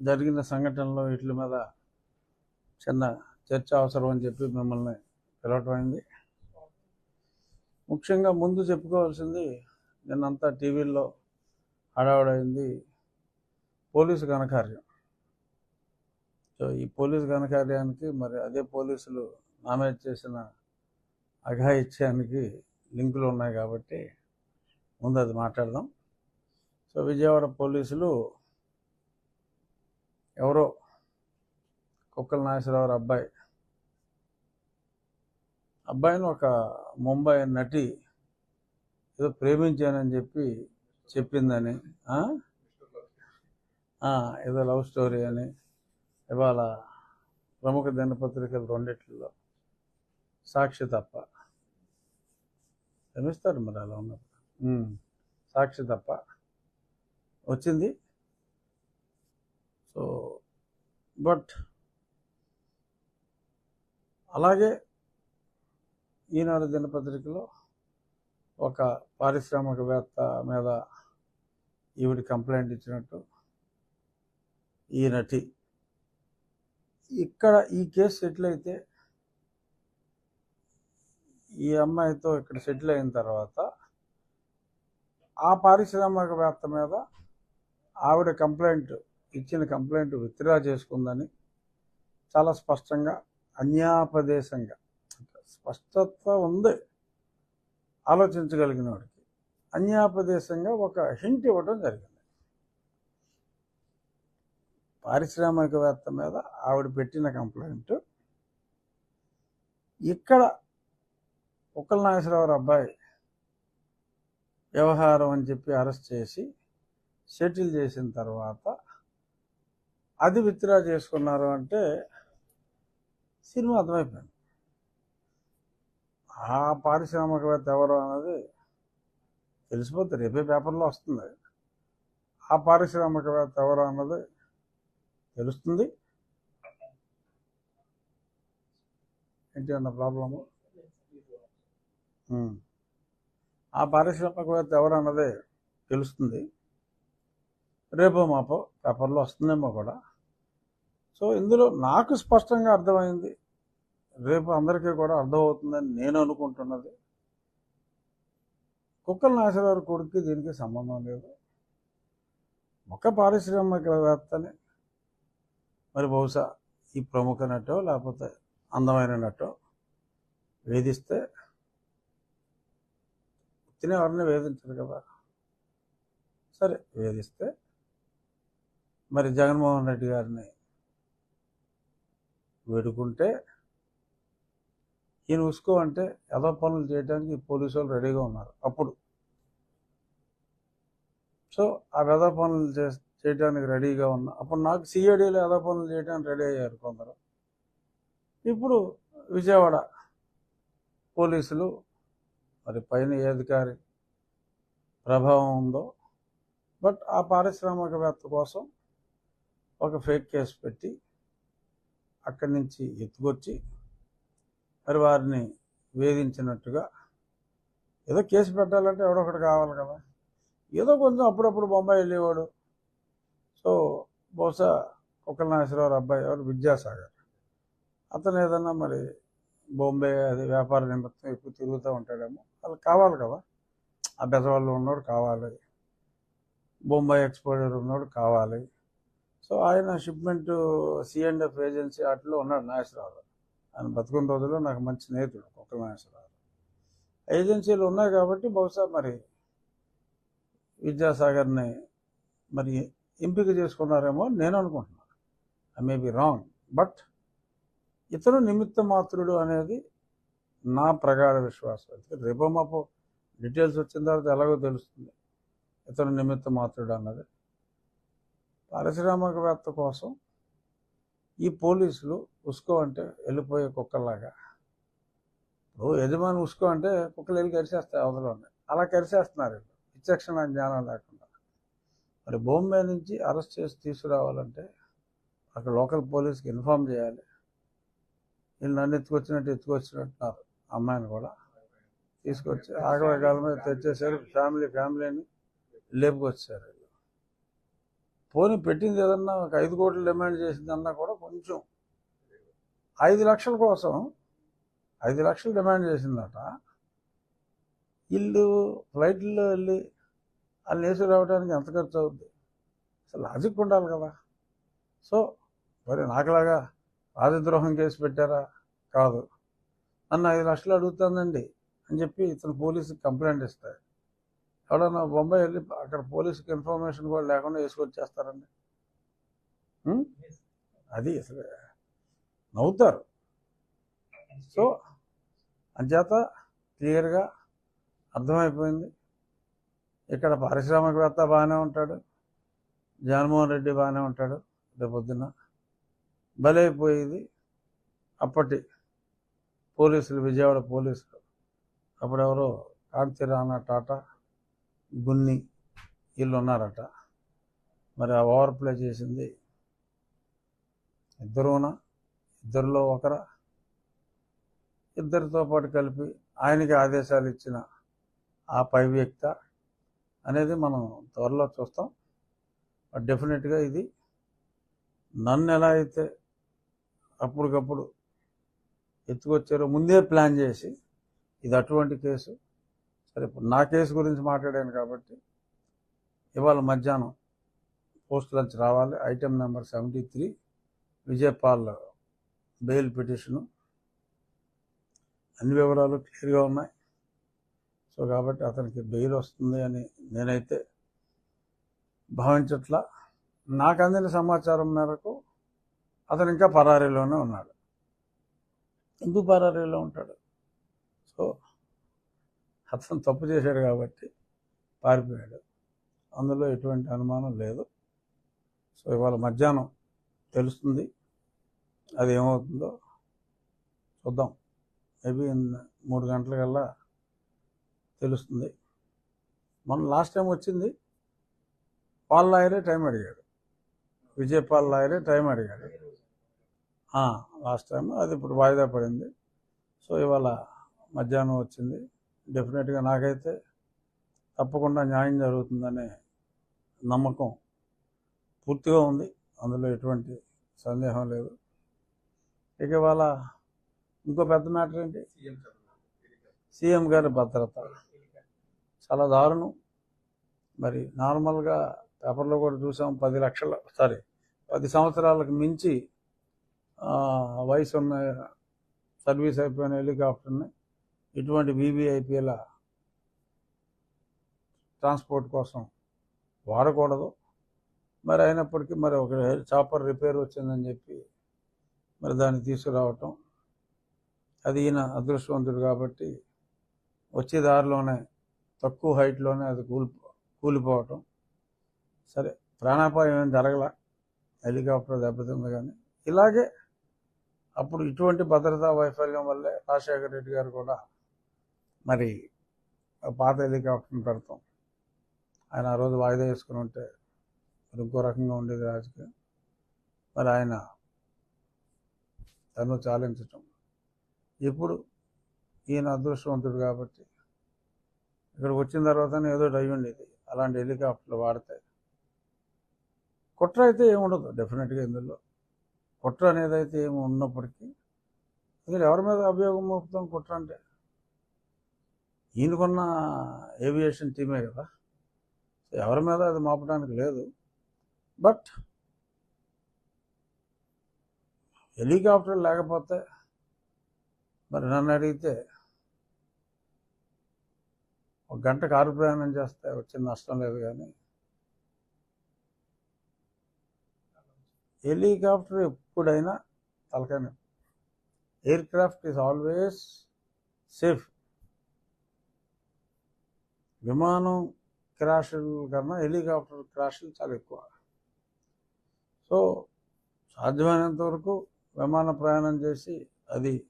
జరిగిన సంఘటనలో వీటి మీద చిన్న చర్చ అవసరం అని చెప్పి మిమ్మల్ని పిలవటమైంది ముఖ్యంగా ముందు చెప్పుకోవాల్సింది నిన్నంతా టీవీల్లో హడావుడైంది పోలీసు ఘనకార్యం. సో ఈ పోలీసు ఘనకార్యానికి మరి అదే పోలీసులు నామినేట్ చేసిన అఘాయిత్యానికి లింకులు ఉన్నాయి కాబట్టి ముందు అది మాట్లాడదాం. సో విజయవాడ పోలీసులు ఎవరో కుక్కల నాగేశ్వరరావు అబ్బాయి. అబ్బాయిని ఒక ముంబై నటి ఏదో ప్రేమించానని చెప్పి చెప్పిందని ఏదో లవ్ స్టోరీ అని. ఇవాళ ప్రముఖ దినపత్రికలు రెండిట్లో సాక్షి తప్ప. క్షమిస్తారు మరి అలా ఉన్నప్పుడు. సాక్షి తప్ప. వచ్చింది? సో బట్ అలాగే ఈనాడు దినపత్రికలో ఒక పారిశ్రామికవేత్త మీద ఈవిడ కంప్లైంట్ ఇచ్చినట్టు ఈ నటి. ఇక్కడ ఈ కేసు సెటిల్ అయితే ఈ అమ్మాయితో ఇక్కడ సెటిల్ అయిన తర్వాత ఆ పారిశ్రామికవేత్త మీద ఆవిడ కంప్లైంట్ ఇచ్చిన కంప్లైంట్ విత్డ్రా చేసుకుందని చాలా స్పష్టంగా అన్యాపదేశంగా స్పష్టత ఉంది. ఆలోచించగలిగిన వాడికి అన్యాపదేశంగా ఒక హింట్ ఇవ్వడం జరిగింది. పారిశ్రామికవేత్త మీద ఆవిడ పెట్టిన కంప్లైంట్ ఇక్కడ ఉక్కల నాగేశ్వరరావు అబ్బాయి వ్యవహారం అని చెప్పి అరెస్ట్ చేసి సెటిల్ చేసిన తర్వాత అది విత్డ్రా చేసుకున్నారు అంటే సినిమా అర్థమైపోయింది. ఆ పారిశ్రామికవేత్త ఎవరు అన్నది తెలిసిపోతే రేపే పేపర్లో వస్తుంది. ఆ పారిశ్రామికవేత్త ఎవరు అన్నది తెలుస్తుంది. ఏంటి అన్న ప్రాబ్లము? ఆ పారిశ్రామికవేత్త ఎవరు అన్నది తెలుస్తుంది. రేపో మాపో పేపర్లో వస్తుందేమో కూడా. సో ఇందులో నాకు స్పష్టంగా అర్థమైంది. రేపు అందరికీ కూడా అర్థమవుతుందని నేను అనుకుంటున్నది. కుక్కల నాశరావు కొడుకు దీనికి సంబంధం లేదు. ఒక పారిశ్రామికవేత్తని మరి బహుశా ఈ ప్రముఖ నటో లేకపోతే అందమైన నటో వేధిస్తే తినేవారిని వేధించరు కదా. సరే వేధిస్తే మరి జగన్మోహన్ రెడ్డి గారిని వేడుకుంటే ఈయన ఉసుకో అంటే ఏదో పనులు చేయడానికి పోలీసు వాళ్ళు రెడీగా ఉన్నారు అప్పుడు. సో ఆ వెద పనులు చే చేయడానికి రెడీగా ఉన్నా. అప్పుడు నాకు సిఐడిలో ఏదో పనులు చేయడానికి రెడీ అయ్యారు కొందరు. ఇప్పుడు విజయవాడ పోలీసులు మరి పైన ఏ అధికారి ప్రభావం ఉందో బట్ ఆ పారిశ్రామికవేత్త కోసం ఒక ఫేక్ కేసు పెట్టి అక్కడి నుంచి ఎత్తుకొచ్చి మరి వారిని వేధించినట్టుగా ఏదో కేసు పెట్టాలంటే ఎవడొకటి కావాలి కదా. ఏదో కొంచెం అప్పుడప్పుడు బొంబాయి వెళ్ళేవాడు. సో బహుశా కుక్కల నాగేశ్వరరావు అబ్బాయి ఎవరు? విద్యాసాగర్. అతను ఏదన్నా మరి బొంబే అది వ్యాపార నిమిత్తం ఎక్కువ తిరుగుతూ ఉంటాడేమో. వాళ్ళకి కావాలి కదా. ఆ బెజవాళ్ళు ఉన్నోడు కావాలి. బొంబాయి ఎక్స్పోజర్ ఉన్నోడు కావాలి. సో ఆయన షిప్మెంట్ సిఎండ్ఎఫ్ ఏజెన్సీ వాటిలో ఉన్నాడు నాగేశ్వరరావు ఆయన బతుకున్న రోజుల్లో నాకు మంచి స్నేహితుడు కుక్క నాగేశ్వరరావు ఏజెన్సీలు ఉన్నాయి కాబట్టి బహుశా మరి విద్యాసాగర్ని మరి ఎంపిక చేసుకున్నారేమో నేను అనుకుంటున్నాను. I may be wrong but ఇతను నిమిత్త మాత్రుడు అనేది నా ప్రగాఢ విశ్వాసం. అయితే రేపో మాపో డీటెయిల్స్ వచ్చిన తర్వాత ఎలాగో తెలుస్తుంది. ఇతను నిమిత్త మాత్రుడు అన్నది. పారిశ్రామికవేత్త కోసం ఈ పోలీసులు ఉసుకో అంటే వెళ్ళిపోయే కుక్కలాగా ఇప్పుడు యజమాని ఉసుకో అంటే కుక్కలు వెళ్ళి కరిచేస్తాయి అవతల ఉన్నాయి అలా కరిచేస్తున్నారు వీళ్ళు. విచక్షణ జ్ఞానం లేకుండా. మరి బొంబే నుంచి అరెస్ట్ చేసి తీసుకురావాలంటే అక్కడ లోకల్ పోలీస్కి ఇన్ఫామ్ చేయాలి. వీళ్ళు నన్ను ఎత్తుకొచ్చినట్టు ఎత్తుకొచ్చినట్టున్నారు. అమ్మాయిని కూడా తీసుకొచ్చి ఆగవేగాల మీద తెచ్చేసారు ఫ్యామిలీ ఫ్యామిలీని లేపుకొచ్చారు పోనీ పెట్టింది ఏదన్నా ఒక ఐదు కోట్లు డిమాండ్ చేసిందన్నా కూడా కొంచెం. ఐదు లక్షల కోసం ఐదు లక్షలు డిమాండ్ చేసిందట. ఇల్లు ఫ్లైట్లో వెళ్ళి వాళ్ళు వేసి రావడానికి ఎంత ఖర్చు అవుద్ది? అసలు లాజిక్ ఉండాలి కదా. సో మరి నాకులాగా రాజద్రోహం కేసు పెట్టారా? కాదు. నన్ను ఐదు లక్షలు అడుగుతానండి అని చెప్పి ఇతను పోలీసుకి కంప్లైంట్ ఇస్తాడు. ఎవడన్నా బొంబాయి వెళ్ళి అక్కడ పోలీసుకి ఇన్ఫర్మేషన్ కూడా లేకుండా వేసుకొచ్చేస్తారండి. అది అసలు నవ్వుతారు. సో అంచేత క్లియర్గా అర్థమైపోయింది. ఇక్కడ పారిశ్రామికవేత్త బాగానే ఉంటాడు. జగన్మోహన్ రెడ్డి బాగానే ఉంటాడు రేపొద్దున. బలైపోయేది. అప్పటి పోలీసులు విజయవాడ పోలీసులు. అప్పుడెవరో కాంతిరాణ టాటా గున్ని వీళ్ళు ఉన్నారట మరి ఆ ఓవర్ ప్లే చేసింది ఇద్దరునా? ఇద్దరిలో ఒకరా? ఇద్దరితో పాటు కలిపి ఆయనకి ఆదేశాలు ఇచ్చిన ఆ పై వ్యక్త అనేది మనం త్వరలో చూస్తాం. డెఫినెట్గా ఇది నన్ను ఎలా అయితే అప్పటికప్పుడు ఎత్తుకొచ్చారో ముందే ప్లాన్ చేసి ఇది అటువంటి కేసు. సరే ఇప్పుడు నా కేసు గురించి మాట్లాడాను కాబట్టి ఇవాళ మధ్యాహ్నం పోస్ట్ లంచ్ రావాలి. Item number seventy three Vijayapal bail petition. అన్ని వివరాలు క్లియర్గా ఉన్నాయి. సో కాబట్టి అతనికి బెయిల్ వస్తుంది అని నేనైతే భావించట్లా. నాకు అందిన సమాచారం మేరకు అతను ఇంకా పరారీలోనే ఉన్నాడు. ఎందుకు పరారీలో ఉంటాడు. సో అతను తప్పు చేశాడు కాబట్టి పారిపోయాడు. అందులో ఎటువంటి అనుమానం లేదు. సో ఇవాళ మధ్యాహ్నం తెలుస్తుంది. అది ఏమవుతుందో చూద్దాం. మేబీ మూడు గంటలకల్లా తెలుస్తుంది. మనం లాస్ట్ టైం వచ్చింది. పాల్ లాయరే టైం అడిగాడు. విజయపాల్ లాయరే టైం అడిగాడు. Last time. అది ఇప్పుడు వాయిదా పడింది. సో ఇవాళ మధ్యాహ్నం వచ్చింది. డెఫినెట్గా నాకైతే తప్పకుండా న్యాయం జరుగుతుందనే నమ్మకం పూర్తిగా ఉంది. అందులో ఎటువంటి సందేహం లేదు. ఇక ఇవాళ ఇంకో పెద్ద మ్యాటర్ ఏంటి? సీఎం గారి భద్రత. చాలా దారుణం. మరి నార్మల్గా పేపర్లో కూడా చూసాం పది లక్షల సారీ పది సంవత్సరాలకు మించి వయసు ఉన్న సర్వీస్ అయిపోయిన హెలికాప్టర్ని ఇటువంటి వీవీఐపీల ట్రాన్స్పోర్ట్ కోసం వాడకూడదు. మరి అయినప్పటికీ మరి ఒక చాపర్ రిపేర్ వచ్చిందని చెప్పి మరి దాన్ని తీసుకురావటం అది ఈయన అదృష్టవంతుడు కాబట్టి వచ్చే దారిలోనే తక్కువ హైట్లోనే అది కూలి కూలిపోవటం. సరే ప్రాణాపాయం ఏం జరగల హెలికాప్టర్ దెబ్బతింది కానీ. ఇలాగే అప్పుడు ఇటువంటి భద్రతా వైఫల్యం వల్లే రాజశేఖర రెడ్డి గారు కూడా మరి ఆ పాత హెలికాప్టర్ని పెడతాం ఆయన ఆ రోజు వాయిదా వేసుకుని ఉంటే మరి ఇంకో రకంగా ఉండేది రాజకీయం. మరి ఆయన తను చాలించటం. ఇప్పుడు ఈయన అదృష్టవంతుడు కాబట్టి. ఇక్కడికి వచ్చిన తర్వాత ఏదో డై ఉండేది. అలాంటి హెలికాప్టర్లు వాడతాయి కుట్ర అయితే ఏముండదు డెఫినెట్గా ఇందులో. కుట్ర అనేది అయితే ఏమి ఉన్నప్పటికీ అసలు ఎవరి మీద అభియోగం మోపుతాం కుట్ర అంటే? ఈయనకున్న ఏవియేషన్ టీమే కదా. సో ఎవరి మీద అది మోపడానికి లేదు. బట్ హెలికాప్టర్ లేకపోతే మరి నన్ను అడిగితే ఒక గంట కారు ప్రయాణం చేస్తే వచ్చిన నష్టం లేదు కానీ హెలికాప్టర్ ఎప్పుడైనా తలకాయ aircraft is always safe విమానం క్రాషుల కన్నా హెలికాప్టర్ క్రాషులు చాలా ఎక్కువ. సో సాధ్యమైనంత వరకు విమాన ప్రయాణం చేసి అది